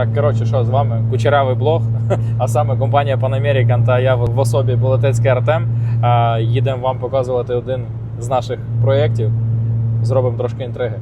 Так, коротше, що з вами? Кучерявий блог, а саме компанія Pan American та я в особі Болотецький Артем. Їдемо вам показувати один з наших проєктів. Зробимо трошки інтриги.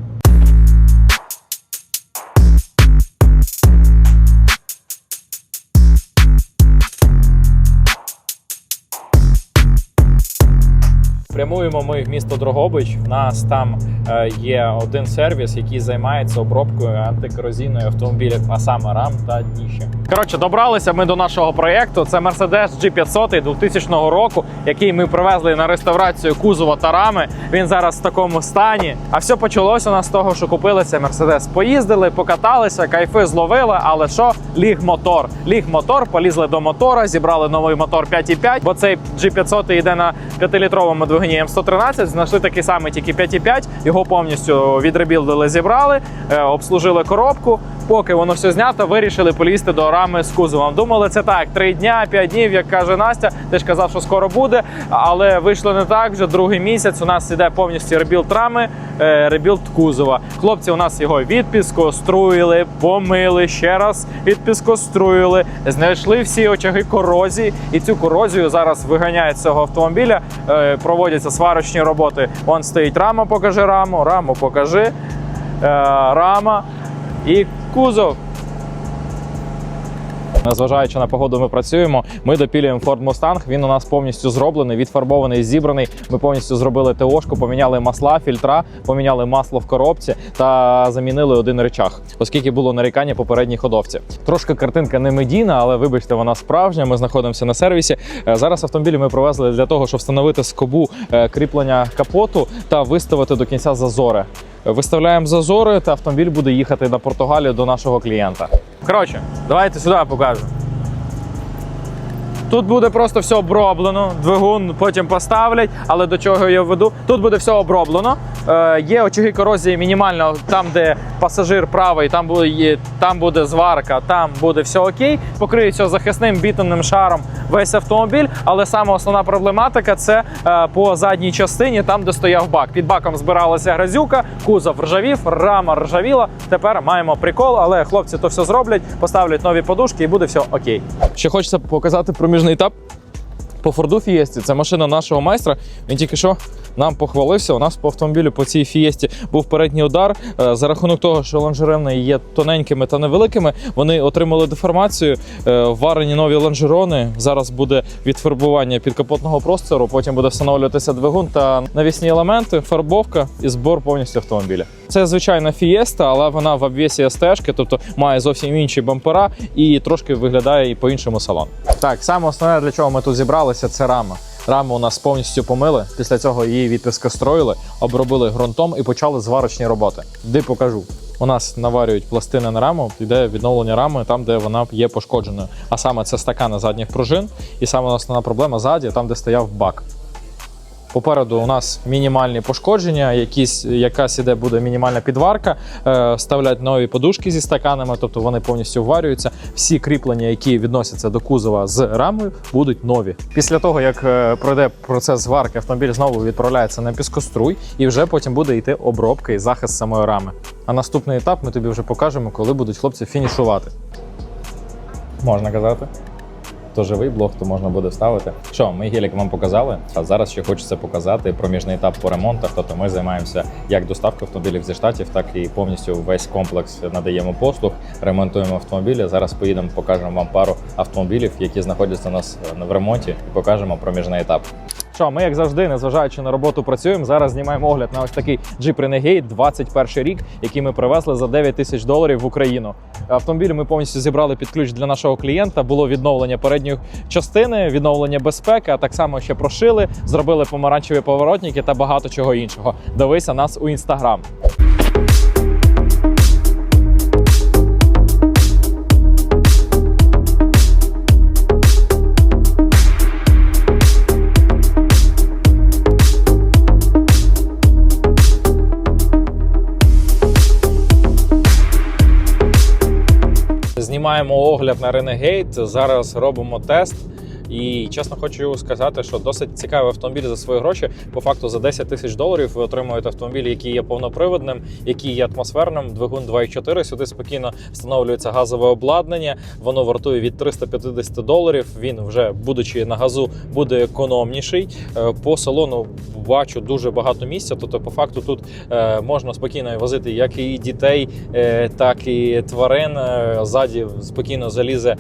Прямуємо ми в місто Дрогобич. У нас там е, є один сервіс, який займається обробкою антикорозійної автомобілів, а саме рам та дніще. Коротше, добралися ми до нашого проєкту. Це Mercedes G500 2000 року, який ми привезли на реставрацію кузова та рами. Він зараз в такому стані. А все почалося у нас з того, що купили цей Mercedes. Поїздили, покаталися, кайфи зловили. Але що? Ліг мотор. Ліг мотор, полізли до мотора, зібрали новий мотор 5.5, бо цей G500 йде на 5-літровому двигуні М113. Знайшли такий самий, тільки 5.5. Його повністю відребілдили, зібрали, е, обслужили коробку. Поки воно все знято, вирішили полізти до рами з кузовом. Думали, це так, три дня, п'ять днів, як каже Настя. Ти ж казав, що скоро буде, але вийшло не так. Вже другий місяць. У нас іде повністю ребілд рами, е, ребілд кузова. Хлопці у нас його відпіскоструїли, помили ще раз, відпіскоструїли, знайшли всі очаги корозії, і цю корозію зараз виганяють з цього автомобіля. Е, Проводяться сварочні роботи. Вон стоїть рама, покажи раму, раму покажи, е, рама і кузов. Незважаючи на погоду, ми працюємо. Ми допілюємо Ford Mustang. Він у нас повністю зроблений, відфарбований, зібраний. Ми повністю зробили ТОшку, поміняли масла, фільтра, поміняли масло в коробці та замінили один речах, оскільки було нарікання попередній ходовці. Трошки картинка не медійна, але вибачте, вона справжня. Ми знаходимося на сервісі. Е, Зараз автомобіль ми привезли для того, щоб встановити скобу е, кріплення капоту та виставити до кінця зазори. Виставляємо зазори, та автомобіль буде їхати на Португалію до нашого клієнта. Коротше, давайте сюди покажу. Тут буде просто все оброблено. Двигун потім поставлять, але до чого я веду? Тут буде все оброблено. Е, є очаги корозії мінімально там, де пасажир правий, там буде, там буде зварка, там буде все окей. Покриється захисним бітумним шаром весь автомобіль. Але саме основна проблематика це е, по задній частині, там, де стояв бак. Під баком збиралася грязюка, кузов ржавів, рама ржавіла. Тепер маємо прикол, але хлопці то все зроблять, поставлять нові подушки і буде все окей. Ще хочеться показати проміжний етап. По Форду Фієсті це машина нашого майстра. Він тільки що нам похвалився. У нас по автомобілю по цій фієсті був передній удар. Е, За рахунок того, що лонжерони є тоненькими та невеликими, вони отримали деформацію. Е, Варені нові лонжерони. Зараз буде відфарбування підкапотного простору. Потім буде встановлюватися двигун та навісні елементи, фарбовка і збор повністю автомобіля. Це звичайна фієста, але вона в обвісі стежки, тобто має зовсім інші бампера і трошки виглядає і по-іншому салон. Так, саме основне, для чого ми тут зібралися, це рама. Раму у нас повністю помили. Після цього її відпискостроїли, обробили ґрунтом і почали зварочні роботи. Де покажу. У нас наварюють пластини на раму, йде відновлення рами там, де вона є пошкодженою. А саме це стакани задніх пружин, і саме основна проблема ззаді, там, де стояв бак. Попереду у нас мінімальні пошкодження, якісь, якась іде буде мінімальна підварка. Е, ставлять нові подушки зі стаканами, тобто вони повністю вварюються. Всі кріплення, які відносяться до кузова з рамою, будуть нові. Після того, як е, пройде процес зварки, автомобіль знову відправляється на піскоструй, і вже потім буде йти обробка і захист самої рами. А наступний етап ми тобі вже покажемо, коли будуть хлопці фінішувати. Можна казати то живий блог, то можна буде вставити. Що, ми гелік вам показали, а зараз ще хочеться показати проміжний етап по ремонтах. Тобто ми займаємося як доставкою автомобілів зі штатів, так і повністю весь комплекс надаємо послуг, ремонтуємо автомобілі. Зараз поїдемо, покажемо вам пару автомобілів, які знаходяться у нас е, в ремонті, і покажемо проміжний етап. Що, ми, як завжди, незважаючи на роботу, працюємо. Зараз знімаємо огляд на ось такий Jeep Renegade 21 рік, який ми привезли за 9 тисяч доларів в Україну. Автомобіль ми повністю зібрали під ключ для нашого клієнта. Було відновлення передньої частини, відновлення безпеки, а так само ще прошили, зробили помаранчеві поворотники та багато чого іншого. Дивися нас у інстаграм. Знімаємо огляд на Renegade. Зараз робимо тест. І чесно хочу сказати, що досить цікавий автомобіль за свої гроші. По факту за 10 тисяч доларів ви отримуєте автомобіль, який є повноприводним, який є атмосферним. Двигун 2.4. Сюди спокійно встановлюється газове обладнання. Воно вартує від 350 доларів. Він вже будучи на газу буде економніший. Е, По салону бачу дуже багато місця. Тобто, по факту, тут е, можна спокійно возити як і дітей, е, так і тварин. Ззаді спокійно залізе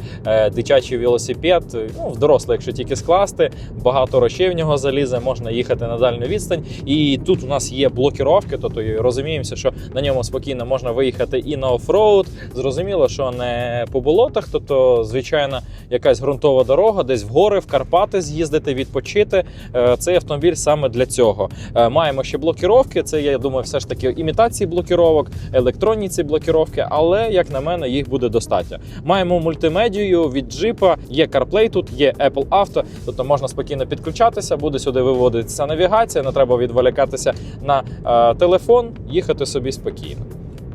дитячий велосипед. Ну, в доросле, якщо тільки скласти, багато речей в нього залізе, можна їхати на дальню відстань. І тут у нас є блокіровки, тобто розуміємося, що на ньому спокійно можна виїхати і на офроуд. Зрозуміло, що не по болотах, тобто, звичайно, якась ґрунтова дорога, десь в гори, в Карпати з'їздити, відпочити. Е, Цей автомобіль саме для цього. Е, Маємо ще блокіровки. Це я думаю, все ж таки імітації блокіровок, електронні ці блокіровки, але як на мене, їх буде достатньо. Маємо мультимедію від джипа, є CarPlay тут, є Apple Auto, тобто можна спокійно підключатися, буде сюди виводитися навігація, не треба відволікатися на е, телефон, їхати собі спокійно.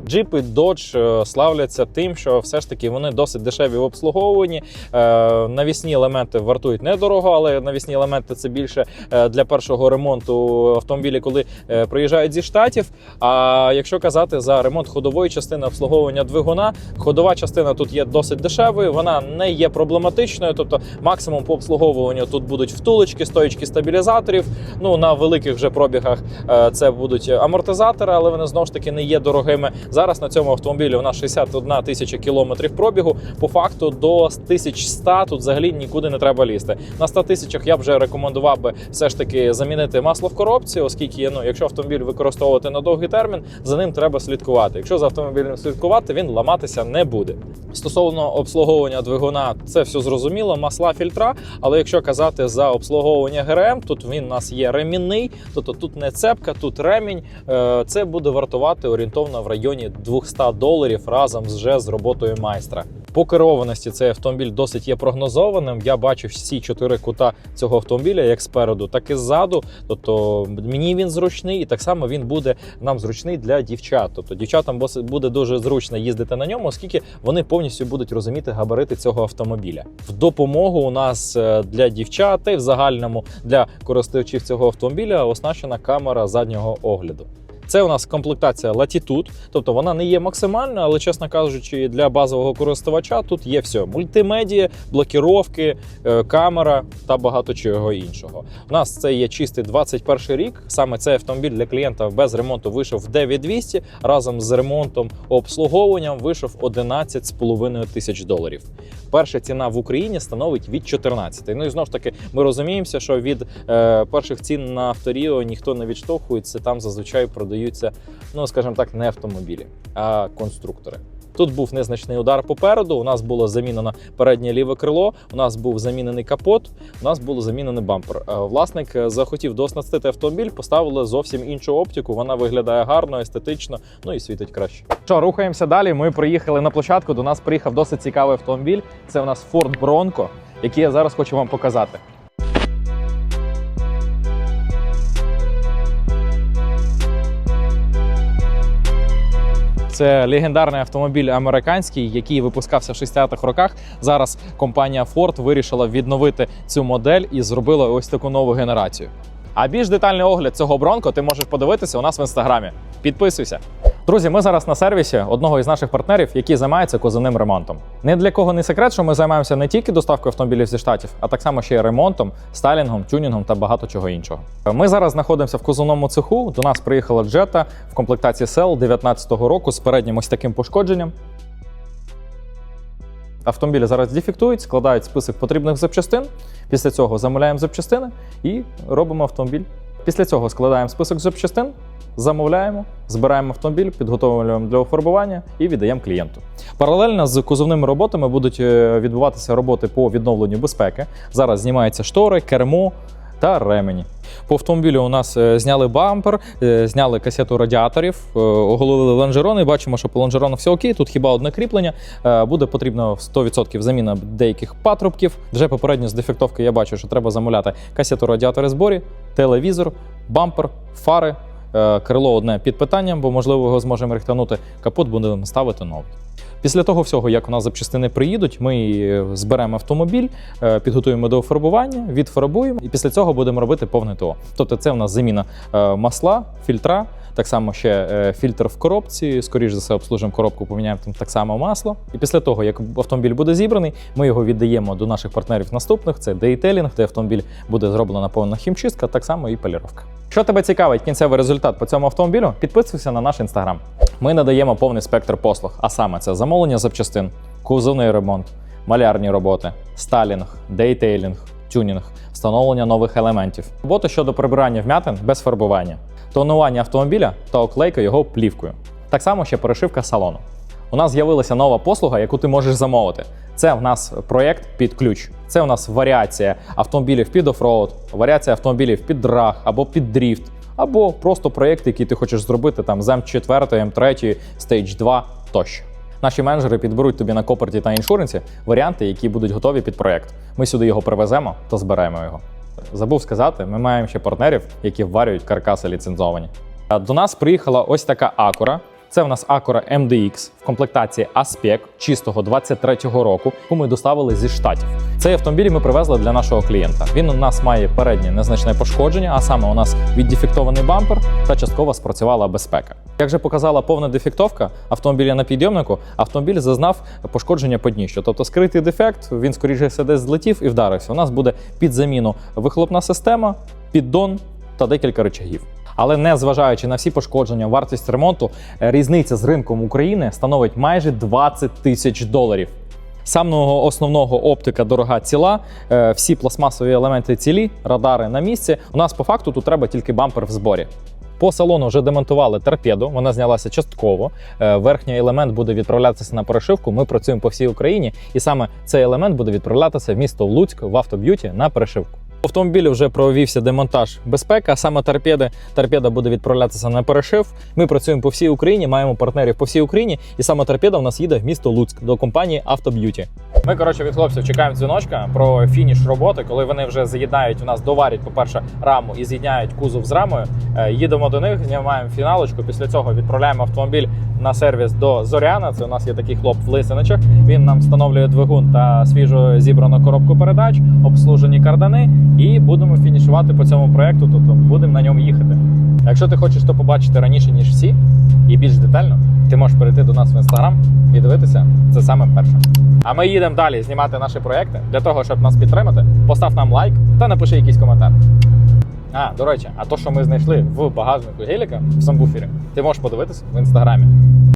Джипи Dodge е, славляться тим, що все ж таки вони досить дешеві в обслуговуванні. Е, Навісні елементи вартують недорого, але навісні елементи це більше е, для першого ремонту автомобілі, коли приїжджають зі штатів. А якщо казати за ремонт ходової частини обслуговування двигуна, ходова частина тут є досить дешевою, вона не є проблематичною. Тобто, максимум по обслуговуванню тут будуть втулочки, стоїчки стабілізаторів. Ну на великих вже пробігах це будуть амортизатори, але вони знову ж таки не є дорогими. Зараз на цьому автомобілі у нас 61 тисяча кілометрів пробігу. По факту до 1100 тут взагалі нікуди не треба лізти. На 100 тисячах я вже рекомендував би все ж таки замінити масло в коробці, оскільки ну, якщо автомобіль використовувати на довгий термін, за ним треба слідкувати. Якщо за автомобілем слідкувати, він ламатися не буде. Стосовно обслуговування двигуна, це все зрозуміло, масла, фільтра. Але якщо казати за обслуговування ГРМ, тут він у нас є ремінний, тобто тут не цепка, тут ремінь. Е, Це буде вартувати орієнтовно в районі 200 доларів разом з вже з роботою майстра. По керованості цей автомобіль досить є прогнозованим. Я бачу всі чотири кута цього автомобіля, як спереду, так і ззаду. Тобто мені він зручний, і так само він буде нам зручний для дівчат. Тобто дівчатам буде дуже зручно їздити на ньому, оскільки вони повністю будуть розуміти габарити цього автомобіля. В допомогу у нас е, для дівчат й в загальному для користувачів цього автомобіля оснащена камера заднього огляду. Це у нас комплектація Latitude, тобто вона не є максимальною, але чесно кажучи, для базового користувача тут є все: мультимедія, блокіровки, е, камера та багато чого іншого. У нас це є чистий 21 рік. Саме цей автомобіль для клієнта без ремонту вийшов в 9200, разом з ремонтом обслуговуванням вийшов 11,5 тисяч доларів. Перша ціна в Україні становить від 14. Ну і знову ж таки, ми розуміємося, що від е, перших цін на авторіо ніхто не відштовхується. Там зазвичай продаються, ну скажімо так, не автомобілі, а конструктори. Тут був незначний удар попереду. У нас було замінено переднє ліве крило. У нас був замінений капот. У нас було замінений бампер. Е, Власник е, захотів дооснастити автомобіль, поставили зовсім іншу оптику. Вона виглядає гарно, естетично, ну і світить краще. Що, рухаємося далі. Ми приїхали на площадку. До нас приїхав досить цікавий автомобіль. Це у нас Ford Bronco, який я зараз хочу вам показати. Це легендарний автомобіль американський, який випускався в 60-х роках. Зараз компанія Ford вирішила відновити цю модель і зробила ось таку нову генерацію. А більш детальний огляд цього бронко ти можеш подивитися у нас в інстаграмі. Підписуйся. Друзі, ми зараз на сервісі одного із наших партнерів, який займається кузовним ремонтом. Не для кого не секрет, що ми займаємося не тільки доставкою автомобілів зі штатів, а так само ще й ремонтом, стайлінгом, тюнінгом та багато чого іншого. Ми зараз знаходимося в кузовному цеху. До нас приїхала джета в комплектації SEL 19-го року з переднім ось таким пошкодженням. Автомобілі зараз дефектують, складають список потрібних запчастин. Після цього замовляємо запчастини і робимо автомобіль. Після цього складаємо список запчастин, замовляємо, збираємо автомобіль, підготовлюємо для офарбування і віддаємо клієнту. Паралельно з кузовними роботами будуть е, відбуватися роботи по відновленню безпеки. Зараз знімаються штори, кермо та ремені. По автомобілю у нас е, зняли бампер, е, зняли касету радіаторів, е, оголовили лонжерони. Бачимо, що по лонжерону все окей. Тут хіба одне кріплення. Буде потрібно 100% заміна деяких патрубків. Вже попередньо з дефектовки я бачу, що треба замовляти касету радіатори зборі, телевізор, бампер, фари. Е, Крило одне під питанням, бо можливо його зможемо рихтанути. Капот будемо ставити новий. Після того всього, як у нас запчастини приїдуть, ми е, зберемо автомобіль, е, підготуємо до фарбування, відфарбуємо, і після цього будемо робити повне ТО. Тобто, це в нас заміна масла, фільтра, так само ще е, фільтр в коробці. Скоріш за все, обслужимо коробку, поміняємо там так само масло. І після того, як автомобіль буде зібраний, ми його віддаємо до наших партнерів наступних. Це дейтелінг, де автомобіль буде зроблена повна хімчистка, так само і поліровка. Що тебе цікавить кінцевий результат по цьому автомобілю? Підписуйся на наш інстаграм. Ми надаємо повний спектр послуг, а саме це замовлення запчастин, кузовний ремонт, малярні роботи, сталінг, дейтейлінг, тюнінг, встановлення нових елементів, роботи щодо прибирання вмятин без фарбування, тонування автомобіля та оклейка його плівкою. Так само ще перешивка салону. У нас з'явилася нова послуга, яку ти можеш замовити. Це в нас проєкт під ключ. Це у нас варіація автомобілів під офроуд, варіація автомобілів під драг або під дріфт, або просто проєкт, який ти хочеш зробити там з М4, М3, Stage 2 тощо. Наші менеджери підберуть тобі на коперті та іншуренсі варіанти, які будуть готові під проєкт. Ми сюди його привеземо та зберемо його. Забув сказати, ми маємо ще партнерів, які вварюють каркаси ліцензовані. До нас приїхала ось така Acura. Це в нас Acura MDX в комплектації Aspec чистого 23-го року, яку ми доставили зі штатів. Цей автомобіль ми привезли для нашого клієнта. Він у нас має переднє незначне пошкодження, а саме у нас віддефектований бампер та частково спрацювала безпека. Як же показала повна дефектовка автомобіля на підйомнику, автомобіль зазнав пошкодження по дніщу. Тобто скритий дефект, він скоріше все десь злетів і вдарився. У нас буде під заміну вихлопна система, піддон та декілька речагів. Але не зважаючи на всі пошкодження, вартість ремонту, е, різниця з ринком України становить майже 20 тисяч доларів. Самого основного оптика дорога ціла, е, всі пластмасові елементи цілі, радари на місці. У нас по факту тут треба тільки бампер в зборі. По салону вже демонтували торпеду, вона знялася частково. Е, Верхній елемент буде відправлятися на перешивку. Ми працюємо по всій Україні, і саме цей елемент буде відправлятися в місто Луцьк в автоб'юті на перешивку. Автомобілі вже провівся демонтаж безпеки, а саме торпеди. Торпеда буде відправлятися на перешив. Ми працюємо по всій Україні, маємо партнерів по всій Україні, і саме торпеда у нас їде в місто Луцьк до компанії Автоб'юті. Ми коротше від хлопців чекаємо дзвіночка про фініш роботи, коли вони вже заєднають у нас, доварять, по-перше, раму і з'єднають кузов з рамою. Е, Їдемо до них, знімаємо фіналочку. Після цього відправляємо автомобіль на сервіс до Зоряна. Це у нас є такий хлоп в Лисиничах. Він нам встановлює двигун та свіжо зібрану коробку передач, обслужені кардани, і будемо фінішувати по цьому проекту. Тобто будемо на ньому їхати. Якщо ти хочеш то побачити раніше ніж всі і більш детально, ти можеш перейти до нас в інстаграм і дивитися це саме перше. А ми їдемо далі знімати наші проекти. Для того, щоб нас підтримати, постав нам лайк та напиши якийсь коментар. А, до речі, а то, що ми знайшли в багажнику геліка в самбуфері, ти можеш подивитись в інстаграмі.